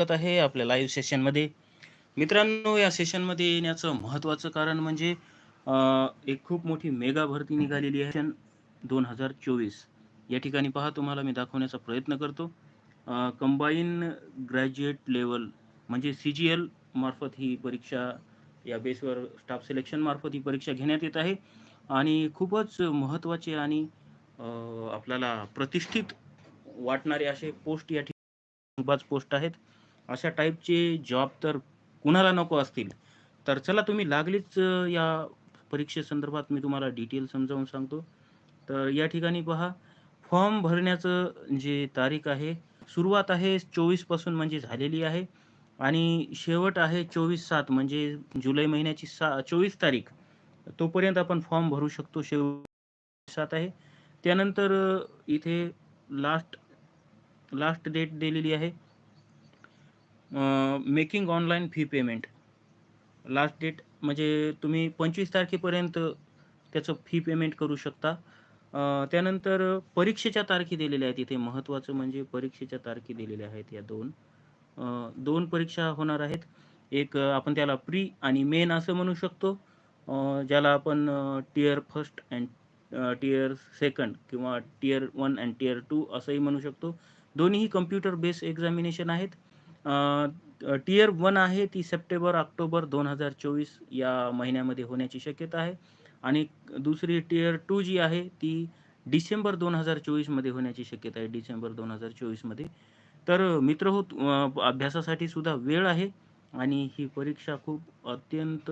स्वागत आहे आपल्या लाईव्ह सेशनमध्ये मित्रांनो या सेशनमध्ये येण्याचं महत्त्वाचं कारण म्हणजे एक खूप मोठी मेगा भरती निघालेली आहे दोन हजार चोवीस. या ठिकाणी पहा तुम्हाला मी दाखवण्याचा प्रयत्न करतो. कंबाईन ग्रॅज्युएट लेवल म्हणजे सी जी एल मार्फत ही परीक्षा या बेसवर स्टाफ सिलेक्शन मार्फत ही परीक्षा घेण्यात येत आहे. आणि खूपच महत्त्वाचे आणि आपल्याला प्रतिष्ठित वाटणारे असे पोस्ट या ठिकाणी पाच पोस्ट आहेत. अशा टाईपचे जॉब तर कुणाला नको असतील. तर चला तुम्ही लागलीच या परीक्षेसंदर्भात मी तुम्हाला डिटेल समजावून सांगतो. तर या ठिकाणी पहा फॉर्म भरण्याचं जे तारीख आहे सुरुवात आहे चोवीसपासून म्हणजे झालेली आहे. आणि शेवट आहे चोवीस सात म्हणजे जुलै महिन्याची सा चोवीस तारीख. तोपर्यंत आपण फॉर्म भरू शकतो शेवट सात आहे. त्यानंतर इथे लास्ट लास्ट डेट दिलेली आहे. Making online fee payment last date म्हणजे तुम्ही पंचवीस तारखेपर्यंत त्याचं फी पेमेंट करू शकता. त्यानंतर परीक्षेच्या तारखी दिलेल्या आहेत. इथे महत्त्वाचं म्हणजे परीक्षेच्या तारखी दिलेल्या आहेत या दोन. दोन परीक्षा होणार आहेत. एक आपण त्याला प्री आणि मेन असं म्हणू शकतो. ज्याला आपण tier first and tier second किंवा tier one and tier two असंही म्हणू शकतो. दोन्हीही कम्प्युटर बेस एक्झामिनेशन आहेत. टीयर वन आहे ती सप्टेंबर ऑक्टोबर दोन हजार चोवीस या महिन्यामध्ये होण्याची शक्यता आहे. आणि दुसरी टीयर टू जी आहे ती डिसेंबर दोन हजार चोवीसमध्ये होण्याची शक्यता आहे डिसेंबर दोन हजार चोवीसमध्ये. तर मित्र हो अभ्यासासाठी सुद्धा वेळ आहे आणि ही परीक्षा खूप अत्यंत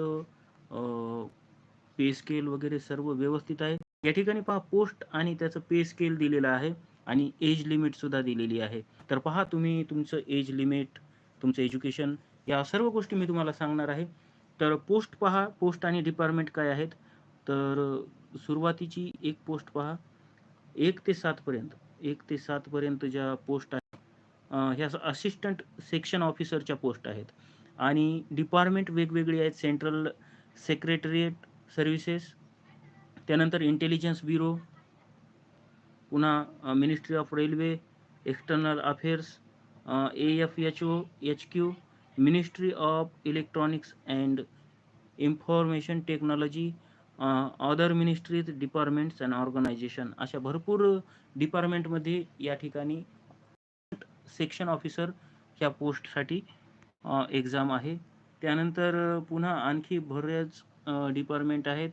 पे स्केल वगैरे सर्व व्यवस्थित आहे. या ठिकाणी पहा पोस्ट आणि त्याचं पे स्केल दिलेलं आहे. आणि एज लिमिटसुद्धा दिलेली आहे. तर पहा तुम्ही तुमचं एज लिमिट तुमचं एज्युकेशन या सर्व गोष्टी मी तुम्हाला सांगणार आहे. तर पोस्ट पहा पोस्ट आणि डिपार्टमेंट काय आहेत? तर सुरुवातीची एक पोस्ट पहा. एक ते सातपर्यंत एक ते सातपर्यंत ज्या पोस्ट आहेत ह्या असिस्टंट सेक्शन ऑफिसरच्या पोस्ट आहेत. आणि डिपार्टमेंट वेगवेगळी आहेत सेंट्रल सेक्रेटरिएट सर्व्हिसेस त्यानंतर इंटेलिजन्स ब्युरो पुन्हा ministry of railway external affairs A F H O H Q ministry of electronics and information technology other ministries departments and organization अशा भरपूर डिपार्टमेंटमध्ये या ठिकाणी सेक्शन ऑफिसर ह्या पोस्टसाठी एक्झाम आहे. त्यानंतर पुन्हा आणखी बरेच डिपार्टमेंट आहेत.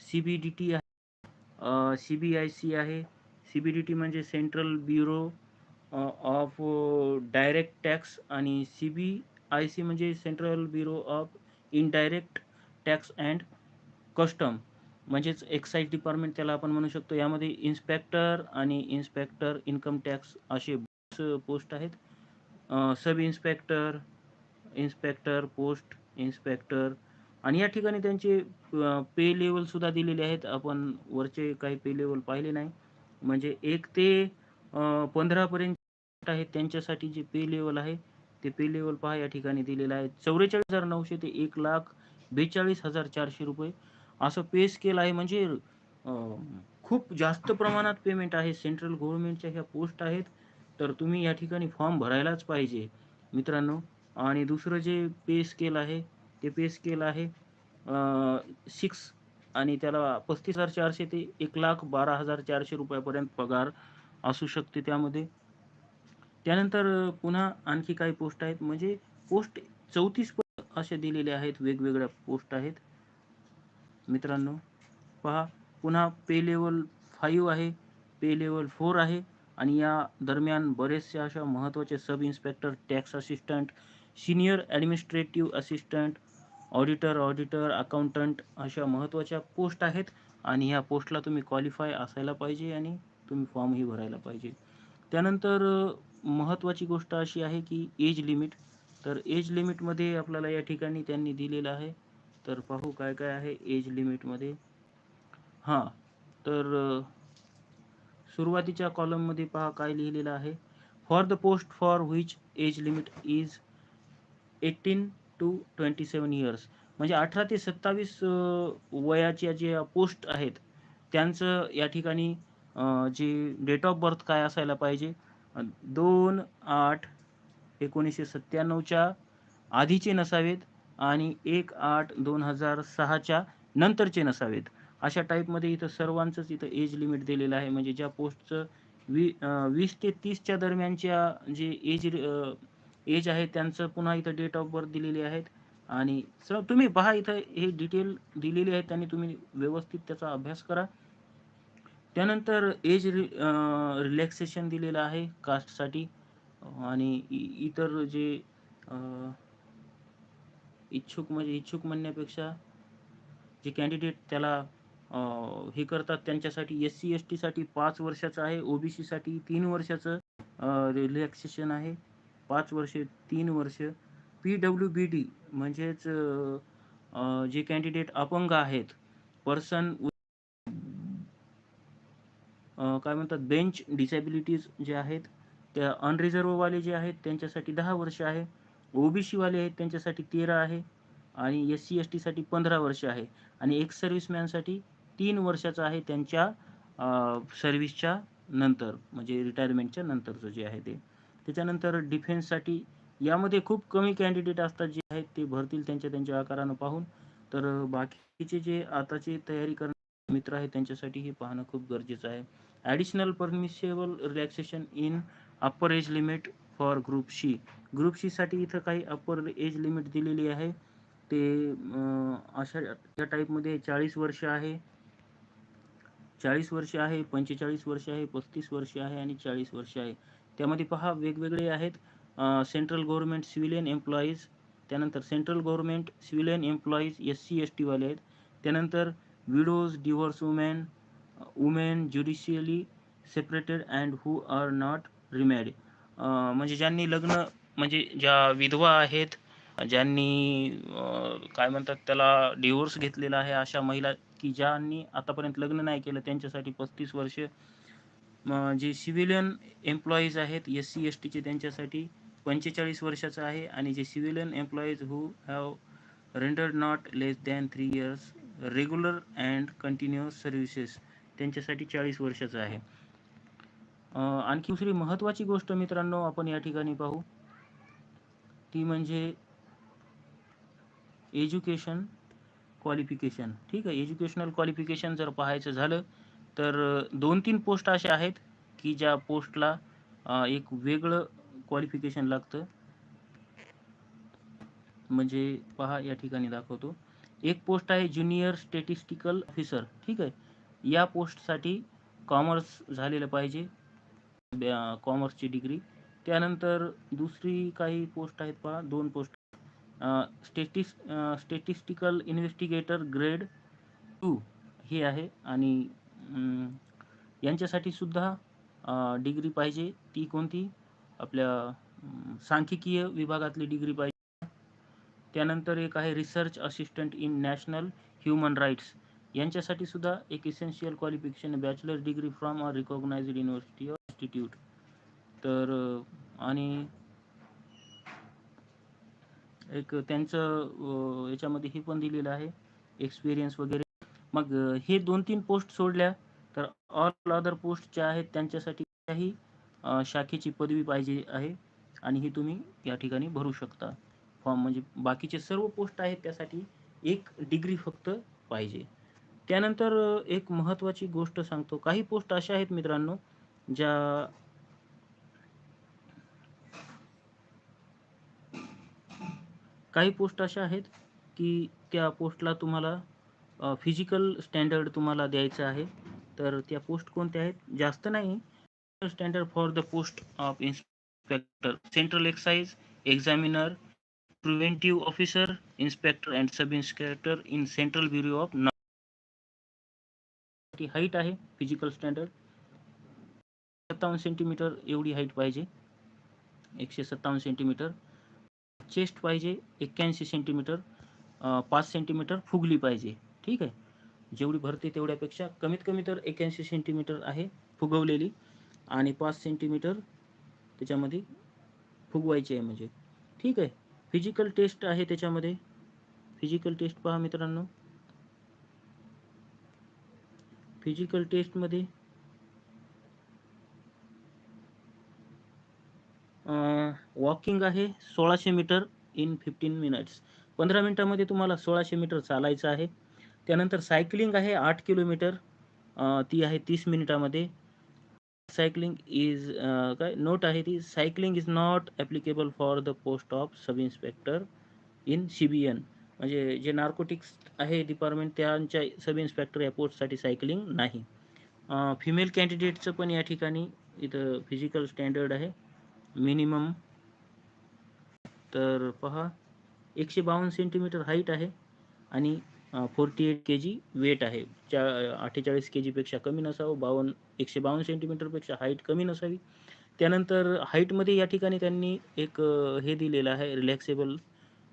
सी बी डी टी आहे सी बी आय सी आहे. सी बी डी टी म्हणजे central bureau of direct tax आणि सी बी आय सी म्हणजे central bureau of indirect tax and custom म्हणजेच एक्साईज डिपार्टमेंट त्याला आपण म्हणू शकतो. यामध्ये इन्स्पेक्टर आणि इन्स्पेक्टर इन्कम टॅक्स असे पोस्ट आहेत. Sub inspector inspector post inspector आणि या ठिकाणी त्यांचे uh, पे लेवलसुद्धा दिलेले आहेत. आपण वरचे काही पे लेवल पाहिले नाही. म्हणजे एक ते पंधरापर्यंत आहेत त्यांच्यासाठी जे पे लेवल आहे ते पे लेवल पहा या ठिकाणी दिलेलं आहे. चौवेचाळीस हजार नऊशे ते एक लाख बेचाळीस हजार चारशे रुपये. असं पे स्केल आहे म्हणजे खूप जास्त प्रमाणात पेमेंट आहे. सेंट्रल गव्हर्नमेंटच्या ह्या पोस्ट आहेत. तर तुम्ही या ठिकाणी फॉर्म भरायलाच पाहिजे मित्रांनो. आणि दुसरं जे पे स्केल आहे ते पे स्केल आहे सिक्स आणि त्याला पस्तीस हजार चारशे ते एक लाख बारा हजार चारशे रुपयापर्यंत पगार असू शकते त्यामध्ये. त्यानंतर पुन्हा आणखी काही पोस्ट आहेत. म्हणजे पोस्ट चौतीस असे दिलेले आहेत. वेगवेगळ्या पोस्ट आहेत. मित्रांनो पहा पुन्हा पे लेवल फाईव्ह आहे. पे लेवल फोर आहे. आणि या दरम्यान बरेचसे अशा महत्त्वाचे sub inspector tax assistant senior administrative assistant auditor auditor accountant अशा महत्त्वाच्या पोस्ट आहेत आणि ह्या पोस्टला तुम्ही क्वालिफाय असायला पाहिजे आणि तुम्ही फॉर्मही भरायला पाहिजे. त्यानंतर महत्त्वाची गोष्ट अशी आहे की एज लिमिट तर एज लिमिटमध्ये आपल्याला या ठिकाणी त्यांनी दिलेलं आहे. तर पाहू काय काय आहे एज लिमिटमध्ये हां तर सुरुवातीच्या कॉलममध्ये पहा काय लिहिलेलं आहे. For the post for which age limit is eighteen to twenty seven years म्हणजे अठरा ते सत्तावीस वयाच्या जे पोस्ट आहेत त्यांचं या ठिकाणी जे डेट ऑफ बर्थ काय असायला पाहिजे? दोन आठ एकोणीसशे सत्त्याण्णवच्या आधीचे नसावेत आणि एक आठ दोन हजार सहाच्या नंतरचे नसावेत. अशा टाईपमध्ये इथं सर्वांचंच इथं एज लिमिट दिलेलं आहे. म्हणजे ज्या पोस्टचं वी वीस ते तीसच्या दरम्यानच्या जे एज एज आहे त्यांचं पुन्हा इथं डेट ऑफ बर्थ दिलेली आहेत. आणि सर तुम्ही पहा इथं हे डिटेल दिलेली आहेत त्यांनी तुम्ही व्यवस्थित त्याचा अभ्यास करा. त्यानंतर एज रि रिलॅक्सेशन दिलेलं आहे कास्टसाठी आणि इ- इतर जे इच्छुक म्हणजे इच्छुक म्हणण्यापेक्षा जे कॅन्डिडेट त्याला हे करतात त्यांच्यासाठी एस सी एस टीसाठी पाच वर्षाचं आहे ओ बी सीसाठी तीन वर्षाचं रिलॅक्सेशन आहे. पाच वर्ष तीन वर्ष. पी डब्ल्यू बी डी म्हणजेच जे कॅन्डिडेट अपंग आहेत पर्सन काय म्हणतात बेंच डिसॅबिलिटीज जे आहेत त्या अनरिझर्ववाले जे आहेत त्यांच्यासाठी दहा वर्ष आहे. ओबीसीवाले आहेत त्यांच्यासाठी तेरा आहे. आणि एस सी एस टीसाठी पंधरा वर्ष आहे. आणि एक्स सर्व्हिसमॅनसाठी तीन वर्षाचा आहे त्यांच्या सर्व्हिसच्या नंतर म्हणजे रिटायरमेंटच्या नंतरचं जे आहे ते. त्याच्यानंतर डिफेन्ससाठी यामध्ये खूप कमी कॅन्डिडेट असतात जे आहेत ते भरतील त्यांच्या त्यांच्या आकारानं पाहून. तर बाकीचे जे आताची तयारी करणारे मित्र आहेत त्यांच्यासाठी हे पाहणं खूप गरजेचं आहे. Additional permissible relaxation in upper age limit for group C group शीसाठी इथं काही अप्पर एज लिमिट दिलेली आहे. ते अशा या टाईपमध्ये चाळीस वर्ष आहे. चाळीस वर्ष आहे पंचेचाळीस वर्ष आहे पस्तीस वर्ष आहे आणि चाळीस वर्ष आहे. त्यामध्ये पहा वेगवेगळे आहेत. सेंट्रल गव्हर्नमेंट सिव्हिलियन एम्प्लॉईज त्यानंतर central government civilian employees S C S टीवाले आहेत. त्यानंतर widows divorce women women judicially separated and who are not remarried म्हणजे ज्यांनी लग्न म्हणजे ज्या विधवा आहेत ज्यांनी काय म्हणतात त्याला डिवोर्स घेतलेला आहे अशा महिला की ज्यांनी आतापर्यंत लग्न नाही केलं त्यांच्यासाठी पस्तीस वर्ष जे सिव्हिलियन एम्प्लॉईज आहेत एस सी एस टीचे त्यांच्यासाठी पंचेचाळीस वर्षाचं आहे आणि जे civilian employees who have rendered not less than three years regular and continuous services त्यांच्यासाठी चाळीस वर्षाचं आहे. आणखी दुसरी महत्त्वाची गोष्ट मित्रांनो आपण या ठिकाणी पाहू. ती म्हणजे एज्युकेशन क्वालिफिकेशन ठीक आहे एज्युकेशनल क्वालिफिकेशन जर पाहायचं झालं तर दोन तीन पोस्ट अशा आहेत की ज्या पोस्टला एक वेगळं क्वालिफिकेशन लागतं. म्हणजे पहा या ठिकाणी दाखवतो. एक पोस्ट आहे ज्युनियर स्टॅटिस्टिकल ऑफिसर ठीक आहे? या पोस्टसाठी कॉमर्स झालेलं पाहिजे. कॉमर्सची डिग्री त्यानंतर दुसरी काही पोस्ट आहेत पहा दोन post statis statistical investigator grade two हे आहे. आणि यांच्यासाठी सुद्धा डिग्री पाहिजे. ती कोणती? आपल्या सांख्यिकीय विभागातली डिग्री पाहिजे. त्यानंतर एक आहे research assistant in national human rights यांच्यासाठी सुद्धा एक essential qualification bachelor degree from a recognised university or institute तर आणि एक त्यांचं याच्यामध्ये हे पण दिलेलं आहे. एक्सपिरियन्स वगैरे. मग हे दोन तीन पोस्ट सोडल्या तर ऑल अदर पोस्ट ज्या आहेत त्यांच्यासाठी काही शाखेची पदवी पाहिजे आहे आणि ही तुम्ही या ठिकाणी भरू शकता. फॉर्म म्हणजे बाकीचे सर्व पोस्ट आहेत त्यासाठी एक डिग्री फक्त पाहिजे. त्यानंतर एक महत्त्वाची गोष्ट सांगतो. काही पोस्ट अशा आहेत मित्रांनो ज्या काही पोस्ट अशा आहेत की त्या पोस्टला तुम्हाला फिजिकल स्टँडर्ड तुम्हाला द्यायचं आहे. तर त्या पोस्ट कोणत्या आहेत? जास्त नाही. Standard for the post of inspector central excise examiner preventive officer inspector and sub inspector in central bureau of height आहे फिजिकल स्टँडर्ड सत्तावन्न सेंटीमीटर एवढी हाईट पाहिजे. एकशे सत्तावन्न सेंटीमीटर चेस्ट पाहिजे एक्क्याऐंशी सेंटीमीटर पाच सेंटीमीटर फुगली पाहिजे. ठीक आहे? जेवढी भरते तेवढ्यापेक्षा कमीत कमी तर एक्क्याऐंशी सेंटीमीटर आहे फुगवलेली आणि पाच सेंटीमीटर त्याच्यामध्ये फुगवायची आहे म्हणजे. ठीक आहे? फिजिकल टेस्ट आहे त्याच्यामध्ये. फिजिकल टेस्ट पहा मित्रांनो. फिजिकल टेस्टमध्ये वॉकिंग आहे सोळाशे मीटर इन फिफ्टीन मिनिट्स पंधरा मिनटामध्ये तुम्हाला सोळाशे मीटर चालायचं आहे. त्यानंतर सायकलिंग आहे आठ किलोमीटर ती आहे तीस मिनिटामध्ये. सायकलिंग इज काय नोट आहे ती cycling is not applicable for the post of sub inspector in C B N. म्हणजे जे नार्कोटिक्स आहे डिपार्टमेंट त्यांच्या सब इन्स्पेक्टर या पोस्टसाठी सायकलिंग नाही. फिमेल कॅन्डिडेटचं पण या ठिकाणी इथं फिजिकल स्टँडर्ड आहे. मिनिमम. तर पहा एकशे बावन्न सेंटीमीटर हाईट आहे आणि forty eight K G weight आहे. चा अठ्ठेचाळीस के जीपेक्षा कमी नसावं बावन्न एकशे बावन्न सेंटीमीटरपेक्षा हाईट कमी नसावी. त्यानंतर हाईटमध्ये या ठिकाणी त्यांनी एक हे दिलेलं आहे रिलॅक्सेबल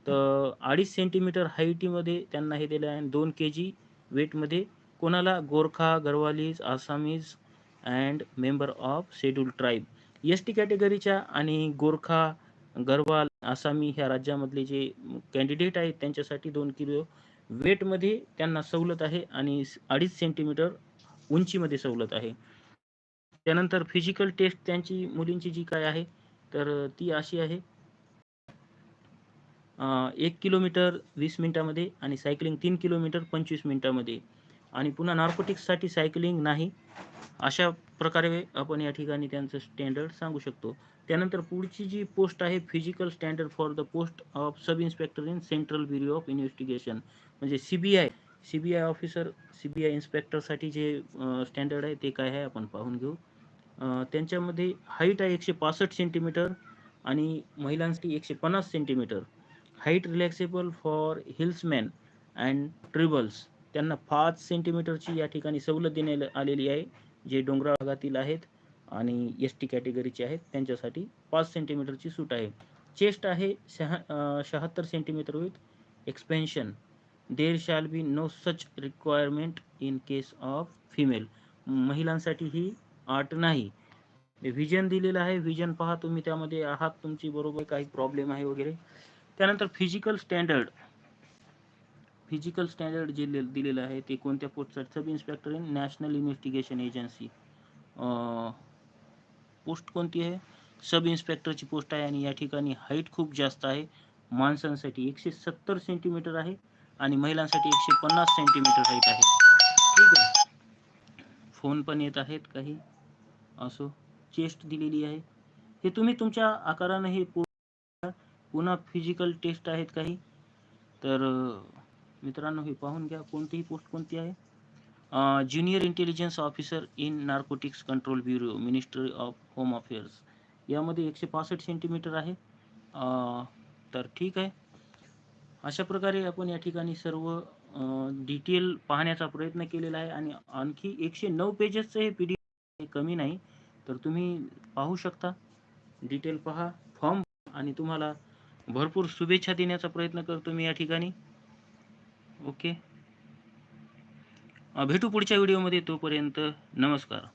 तर अडीच सेंटीमीटर हाईटीमध्ये त्यांना हे दिलं आहे. आणि दोन के जी वेटमध्ये कोणाला? Gorkha Garhwalis Assamese and member of schedule tribe S T कॅटेगरीच्या आणि गोरखा गरवाल आसामी ह्या राज्यामधले जे कॅन्डिडेट आहेत त्यांच्यासाठी दोन किलो वेटमध्ये त्यांना सवलत आहे आणि अडीच सेंटीमीटर उंचीमध्ये सवलत आहे. त्यानंतर फिजिकल टेस्ट त्यांची मुलींची जी काय आहे तर ती अशी आहे. एक किलोमीटर वीस मिनिटामध्ये आणि सायकलिंग तीन किलोमीटर पंचवीस मिनिटामध्ये. आणि पुन्हा नार्कोटिक्ससाठी सायकलिंग नाही अशा प्रकारे आपण या ठिकाणी त्यांचं स्टँडर्ड सांगू शकतो. त्यानंतर पुढची जी पोस्ट आहे physical standard for the post of sub inspector in central bureau of investigation म्हणजे C B I C B I officer C B I इन्स्पेक्टरसाठी जे स्टँडर्ड आहे ते काय आहे आपण पाहून घेऊ. त्यांच्यामध्ये हाईट आहे एकशे पासष्ट सेंटीमीटर आणि महिलांसाठी एकशे पन्नास centimetre height relaxable for hillsmen and tribals त्यांना पाच सेंटीमीटरची या ठिकाणी सवलत देण्यात आलेली आहे जे डोंगराळ भागातील आहेत आणि एस टी कॅटेगरीचे आहेत. त्यांच्यासाठी पाच सेंटीमीटरची सूट आहे. चेस्ट आहे शहा शहात्तर centimetre with expansion there shall be no such requirement in case of female महिलांसाठी ही अट नाही. व्हिजन दिलेलं आहे. व्हिजन पहा तुम्ही त्यामध्ये आहात. तुमची बरोबर काही प्रॉब्लेम आहे वगैरे. त्यानंतर फिजिकल स्टँडर्ड फिजिकल स्टँडर्ड जे दिलेलं आहे ते कोणत्या पोस्टसाठी sub inspector in national investigation agency post कोणती आहे? सब इन्स्पेक्टरची पोस्ट आहे आणि या ठिकाणी हाईट खूप जास्त आहे. माणसांसाठी एकशे सत्तर सेंटीमीटर आहे. आणि महिलांसाठी एकशे पन्नास सेंटीमीटर हाईट आहे. ठीक आहे? फोन पण येत आहेत काही. असो चेस्ट दिलेली आहे. हे तुम्ही तुमच्या आकारानं हे पुन्हा फिजिकल टेस्ट आहेत काही? तर मित्रांनो हे पाहून घ्या. कोणतीही पोस्ट कोणती आहे? Junior intelligence officer in narcotics control bureau ministry of home affairs यामध्ये एकशे पासष्ट सेंटीमीटर आहे. तर ठीक आहे. अशा प्रकारे आपण या ठिकाणी सर्व डिटेल पाहण्याचा प्रयत्न केलेला आहे आणि आणखी एकशे नऊ पेजेसचं हे पी डी कमी नाही. तर तुम्ही पाहू शकता. डिटेल पहा फॉर्म आणि तुम्हाला भरपूर शुभेच्छा देण्याचा प्रयत्न करतो मी या ठिकाणी. ओके भेटू पुढच्या व्हिडिओमध्ये तोपर्यंत नमस्कार.